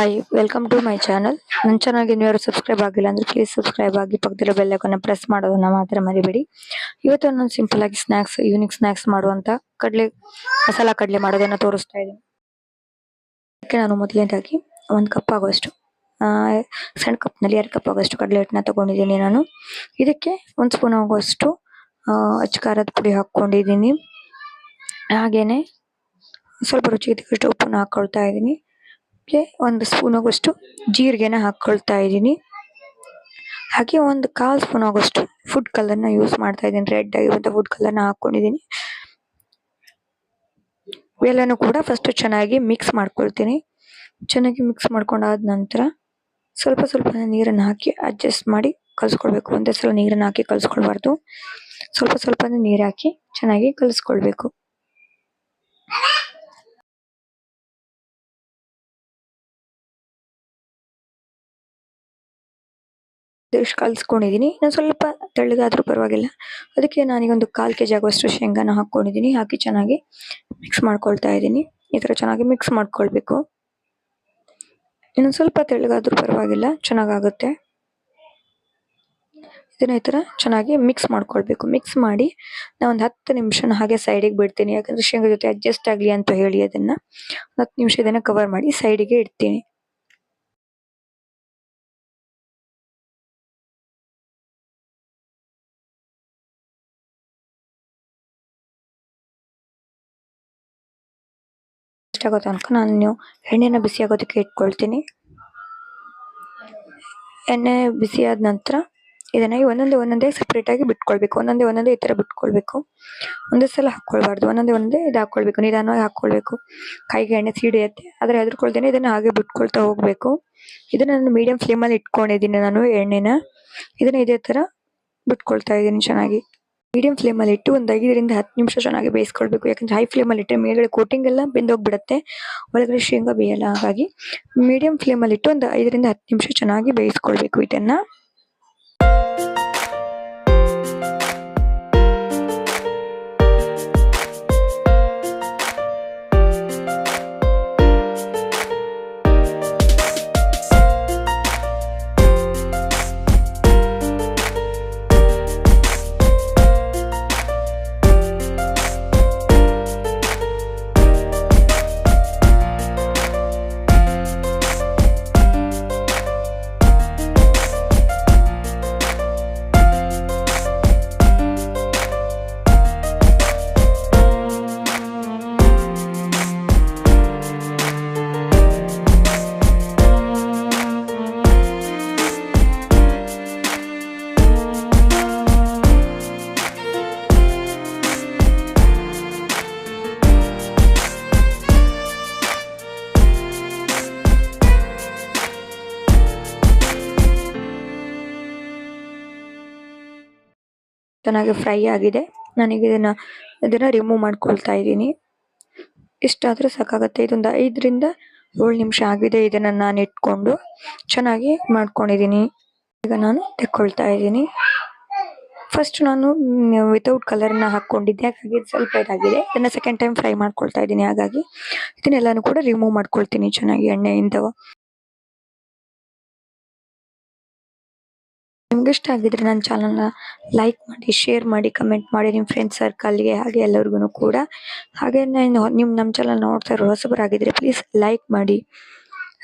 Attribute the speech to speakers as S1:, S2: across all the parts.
S1: Hi welcome to my channel ನನ್ನ ಚಾನಲ್ಗೆ ನೀವು ಸಬ್ಸ್ಕ್ರೈಬ್ ಆಗಿಲ್ಲ ಅಂದ್ರೆ ಪ್ಲೀಸ್ ಸಬ್ಸ್ಕ್ರೈಬ್ ಆಗಿ ಪಕ್ಕದಲ್ಲಿ ಬೆಲ್ ಐಕಾನ್ ಪ್ರೆಸ್ ಮಾಡೋದನ್ನ ಮಾತ್ರ ಮರಿಬೇಡಿ. ಇವತ್ತು ನಾನು ಸಿಂಪಲ್ ಆಗಿ ಸ್ನಾಕ್ಸ್ ಯೂನಿಕ್ ಸ್ನಾಕ್ಸ್ ಮಾಡುವಂತ ಕಡಲೆ, ಮಸಾಲಾ ಕಡಲೆ ಮಾಡೋದನ್ನ ತೋರಿಸ್ತಾ ಇದ್ದೀನಿ. ಅದಕ್ಕೆ ನಾನು ಮೊದಲನೇದಾಗಿ ಒಂದು ಕಪ್ ಆಗೋಷ್ಟು ಸಣ್ಣ ಕಪ್ನಲ್ಲಿ ಎರಡು ಕಪ್ ಆಗೋಷ್ಟು ಕಡಲೆ ಹಿಟ್ಟನ್ನ ತೊಗೊಂಡಿದ್ದೀನಿ ನಾನು. ಇದಕ್ಕೆ ಒಂದು ಸ್ಪೂನ್ ಆಗೋಷ್ಟು ಅಚ್ಚಕಾರದ ಪುಡಿ ಹಾಕ್ಕೊಂಡಿದ್ದೀನಿ. ಹಾಗೆಯೇ ಸ್ವಲ್ಪ ರುಚಿಗೆ ತಕ್ಕಷ್ಟು ಉಪ್ಪನ್ನು ಹಾಕೊಳ್ತಾ ಇದ್ದೀನಿ. ಗೆ ಒಂದು ಸ್ಪೂನ್ ಆಗೋಷ್ಟು ಜೀರಿಗೆನ ಹಾಕ್ಕೊಳ್ತಾ ಇದ್ದೀನಿ. ಹಾಗೆ ಒಂದು ಕಾಲು ಸ್ಪೂನ್ ಆಗೋಷ್ಟು ಫುಡ್ ಕಲರ್ನ ಯೂಸ್ ಮಾಡ್ತಾ ಇದ್ದೀನಿ. ರೆಡ್ ಆಗಿರುವಂಥ ಫುಡ್ ಕಲರ್ನ ಹಾಕ್ಕೊಂಡಿದ್ದೀನಿ ಇವೆಲ್ಲನೂ ಕೂಡ ಫಸ್ಟು ಚೆನ್ನಾಗಿ ಮಿಕ್ಸ್ ಮಾಡ್ಕೊಳ್ತೀನಿ. ಚೆನ್ನಾಗಿ ಮಿಕ್ಸ್ ಮಾಡ್ಕೊಂಡಾದ ನಂತರ ಸ್ವಲ್ಪ ಸ್ವಲ್ಪ ನೀರನ್ನು ಹಾಕಿ ಅಡ್ಜಸ್ಟ್ ಮಾಡಿ ಕಲಿಸ್ಕೊಳ್ಬೇಕು. ಒಂದೇ ಸಲ ನೀರನ್ನು ಹಾಕಿ ಕಲಿಸ್ಕೊಳ್ಬಾರ್ದು. ಸ್ವಲ್ಪ ಸ್ವಲ್ಪ ನೀರು ಹಾಕಿ ಚೆನ್ನಾಗಿ ಕಲ್ಸ್ಕೊಳ್ಬೇಕು. ಇಷ್ಟು ಕಲ್ಸ್ಕೊಂಡಿದ್ದೀನಿ ನಾನು ಸ್ವಲ್ಪ ತೆಳ್ಳಗಾದ್ರೂ ಪರವಾಗಿಲ್ಲ. ಅದಕ್ಕೆ ನಾನೀಗ ಒಂದು ಕೆ ಜಿ ಆಗುವಷ್ಟು ಶೇಂಗಾನ ಹಾಕೊಂಡಿದ್ದೀನಿ ಹಾಕಿ ಚೆನ್ನಾಗಿ ಮಿಕ್ಸ್ ಮಾಡ್ಕೊಳ್ತಾ ಇದ್ದೀನಿ ಈ ಥರ ಚೆನ್ನಾಗಿ ಮಿಕ್ಸ್ ಮಾಡ್ಕೊಳ್ಬೇಕು. ಇನ್ನೊಂದು ಸ್ವಲ್ಪ ತೆಳ್ಳಗಾದರೂ ಪರವಾಗಿಲ್ಲ, ಚೆನ್ನಾಗಾಗುತ್ತೆ. ಇದನ್ನ ಈ ಥರ ಚೆನ್ನಾಗಿ ಮಿಕ್ಸ್ ಮಾಡ್ಕೊಳ್ಬೇಕು. ಮಿಕ್ಸ್ ಮಾಡಿ ನಾನು ಒಂದು ಹತ್ತು ನಿಮಿಷನ ಹಾಗೆ ಸೈಡಿಗೆ ಬಿಡ್ತೀನಿ. ಯಾಕಂದ್ರೆ ಶೇಂಗಾ ಜೊತೆ ಅಡ್ಜಸ್ಟ್ ಆಗಲಿ ಅಂತ ಹೇಳಿ ಅದನ್ನು. ಹತ್ತು ನಿಮಿಷ ಇದನ್ನು ಕವರ್ ಮಾಡಿ ಸೈಡಿಗೆ ಇಡ್ತೀನಿ. ಆಗೋ ತನಕ ನಾನು ಎಣ್ಣೆನ ಬಿಸಿ ಆಗೋದಕ್ಕೆ ಇಟ್ಕೊಳ್ತೀನಿ. ಎಣ್ಣೆ ಬಿಸಿ ಆದ ನಂತರ ಇದನ್ನ ಒಂದೊಂದೇ ಒಂದೊಂದೇ ಸಪ್ರೇಟಾಗಿ ಬಿಟ್ಕೊಳ್ಬೇಕು. ಒಂದೊಂದೇ ಒಂದೊಂದೇ ಈ ಥರ ಬಿಟ್ಕೊಳ್ಬೇಕು. ಒಂದೇ ಸಲ ಹಾಕ್ಕೊಳ್ಬಾರ್ದು, ಒಂದೊಂದೇ ಒಂದೇ ಇದು ಹಾಕ್ಕೊಳ್ಬೇಕು. ನಿಧಾನವಾಗಿ ಹಾಕ್ಕೊಳ್ಬೇಕು. ಕೈಗೆ ಎಣ್ಣೆ ಸಿಡಿಯುತ್ತೆ ಆದರೆ ಹೆದರ್ಕೊಳ್ದೇನೆ ಇದನ್ನ ಹಾಗೆ ಬಿಟ್ಕೊಳ್ತಾ ಹೋಗಬೇಕು. ಇದನ್ನು ನಾನು ಮೀಡಿಯಂ ಫ್ಲೇಮಲ್ಲಿ ಇಟ್ಕೊಂಡಿದ್ದೀನಿ ನಾನು ಎಣ್ಣೆನ. ಇದನ್ನು ಇದೇ ಥರ ಬಿಟ್ಕೊಳ್ತಾ ಇದ್ದೀನಿ ಚೆನ್ನಾಗಿ. ಮೀಡಿಯಂ ಫ್ಲೇಮ್ ಅಲ್ಲಿ ಇಟ್ಟು ಒಂದು ಐದರಿಂದ ಹತ್ತು ನಿಮಿಷ ಚೆನ್ನಾಗಿ ಬೇಯಿಸ್ಕೊಳ್ಬೇಕು. ಯಾಕಂದ್ರೆ ಹೈ ಫ್ಲೇಮ್ ಅಲ್ಲಿ ಇಟ್ಟರೆ ಮೇಲ್ಗಡೆ ಕೋಟಿಂಗ್ ಎಲ್ಲ ಬೆಂದೋಗ್ಬಿಡುತ್ತೆ. ಒಳಗಡೆ ಶೇಂಗಾ ಬೇಯಲ್ಲ, ಹಾಗಾಗಿ ಮೀಡಿಯಂ ಫ್ಲೇಮ್ ಅಲ್ಲಿ ಇಟ್ಟು ಒಂದು ಐದರಿಂದ ಹತ್ತು ನಿಮಿಷ ಚೆನ್ನಾಗಿ ಬೇಯಿಸ್ಕೊಳ್ಬೇಕು ಇದನ್ನ ಚೆನ್ನಾಗಿ ಫ್ರೈ ಆಗಿದೆ. ನನಗೆ ಇದನ್ನ, ಇದನ್ನು ರಿಮೂವ್ ಮಾಡ್ಕೊಳ್ತಾ ಇದ್ದೀನಿ. ಇಷ್ಟಾದ್ರೂ ಸಾಕಾಗುತ್ತೆ. ಇದೊಂದು ಐದರಿಂದ ಏಳು ನಿಮಿಷ ಆಗಿದೆ ಇದನ್ನ ನಾನು ಇಟ್ಕೊಂಡು. ಚೆನ್ನಾಗಿ ಮಾಡ್ಕೊಂಡಿದ್ದೀನಿ. ಈಗ ನಾನು ತೆಕ್ಕೊಳ್ತಾ ಇದ್ದೀನಿ. ಫಸ್ಟ್ ನಾನು ವಿತೌಟ್ ಕಲರ್ನ ಹಾಕೊಂಡಿದ್ದೆ ಹಾಗಾಗಿ ಇದು ಸ್ವಲ್ಪ ಇದಾಗಿದೆ. ಇದನ್ನು ಸೆಕೆಂಡ್ ಟೈಮ್ ಫ್ರೈ ಮಾಡ್ಕೊಳ್ತಾ ಇದ್ದೀನಿ. ಹಾಗಾಗಿ ಇದನ್ನೆಲ್ಲನೂ ಕೂಡ ರಿಮೂವ್ ಮಾಡ್ಕೊಳ್ತೀನಿ ಚೆನ್ನಾಗಿ ಎಣ್ಣೆಯಿಂದ. ನಿಮ್ಗೆ ಇಷ್ಟ ಆಗಿದ್ರೆ ನನ್ನ ಚಾನಲ್ನ ಲೈಕ್ ಮಾಡಿ, ಶೇರ್ ಮಾಡಿ, ಕಮೆಂಟ್ ಮಾಡಿ ನಿಮ್ಮ ಫ್ರೆಂಡ್ ಸರ್ಕಲ್ಗೆ ಹಾಗೆ ಎಲ್ಲರಿಗೂ ಕೂಡ. ಹಾಗೆ ನಾನು ನಿಮ್ಮ ನಮ್ಮ ಚಾನಲ್ ನೋಡ್ತಾ ಇರೋ ಹೊಸಬರಾಗಿದ್ರೆ ಪ್ಲೀಸ್ ಲೈಕ್ ಮಾಡಿ.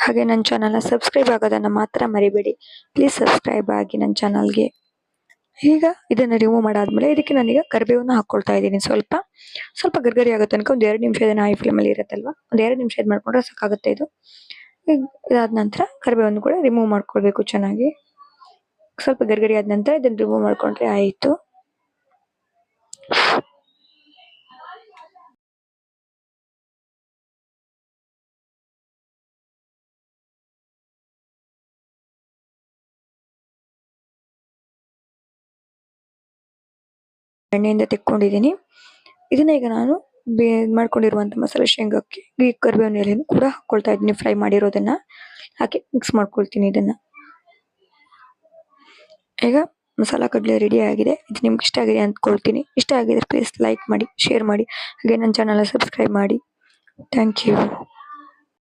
S1: ಹಾಗೆ ನನ್ನ ಚಾನಲ್ನ ಸಬ್ಸ್ಕ್ರೈಬ್ ಆಗೋದನ್ನು ಮಾತ್ರ ಮರಿಬೇಡಿ. ಪ್ಲೀಸ್ ಸಬ್ಸ್ಕ್ರೈಬ್ ಆಗಿ ನನ್ನ ಚಾನಲ್ಗೆ. ಈಗ ಇದನ್ನ ರಿಮೂವ್ ಮಾಡಾದ್ಮೇಲೆ ಇದಕ್ಕೆ ನಾನೀಗ ಕರಿಬೇವನ್ನು ಹಾಕೊಳ್ತಾ ಇದ್ದೀನಿ ಸ್ವಲ್ಪ. ಸ್ವಲ್ಪ ಗರ್ಗರಿ ಆಗೋ ತನಕ ಒಂದು ಎರಡು ನಿಮಿಷ ಇದನ್ನು ಹೈ ಫ್ಲೇಮಲ್ಲಿ ಇರುತ್ತಲ್ವ? ಒಂದು ಎರಡು ನಿಮಿಷ ಇದು ಮಾಡ್ಕೊಂಡ್ರೆ ಸಾಕಾಗುತ್ತೆ ಇದು. ಇದಾದ ನಂತರ ಕರಿಬೇವನ್ನು ಕೂಡ ರಿಮೂವ್ ಮಾಡ್ಕೊಳ್ಬೇಕು ಚೆನ್ನಾಗಿ. ಸ್ವಲ್ಪ ಗರಿಗರಿ ಆದ ನಂತರ ಇದನ್ನ ರಿಮೂವ್ ಮಾಡ್ಕೊಂಡ್ರೆ ಆಯ್ತು. ಎಣ್ಣೆಯಿಂದ ತೆಕ್ಕೊಂಡಿದ್ದೀನಿ. ಇದನ್ನ ಈಗ ನಾನು ಬೇ ಮಾಡ್ಕೊಂಡಿರುವಂತ ಮಸಾಲೆ ಶೇಂಗಕ್ಕೆ ಈ ಕರಿಬೇವಿನ ಎಲೆಯನ್ನು ಕೂಡ ಹಾಕೊಳ್ತಾ ಇದ್ದೀನಿ. ಫ್ರೈ ಮಾಡಿರೋದನ್ನ ಹಾಕಿ ಮಿಕ್ಸ್ ಮಾಡ್ಕೊಳ್ತೀನಿ ಇದನ್ನ. ಈಗ ಮಸಾಲ ಕಡಲೆ ರೆಡಿ ಆಗಿದೆ. ಇದು ನಿಮ್ಗೆ ಇಷ್ಟ ಆಗಿದೆ ಅಂದ್ಕೊಳ್ತೀನಿ. ಇಷ್ಟ ಆಗಿದ್ರೆ ಪ್ಲೀಸ್ ಲೈಕ್ ಮಾಡಿ ಶೇರ್ ಮಾಡಿ. ಹಾಗೆ ನನ್ನ ಚಾನಲ್ನ ಸಬ್ಸ್ಕ್ರೈಬ್ ಮಾಡಿ. Thank you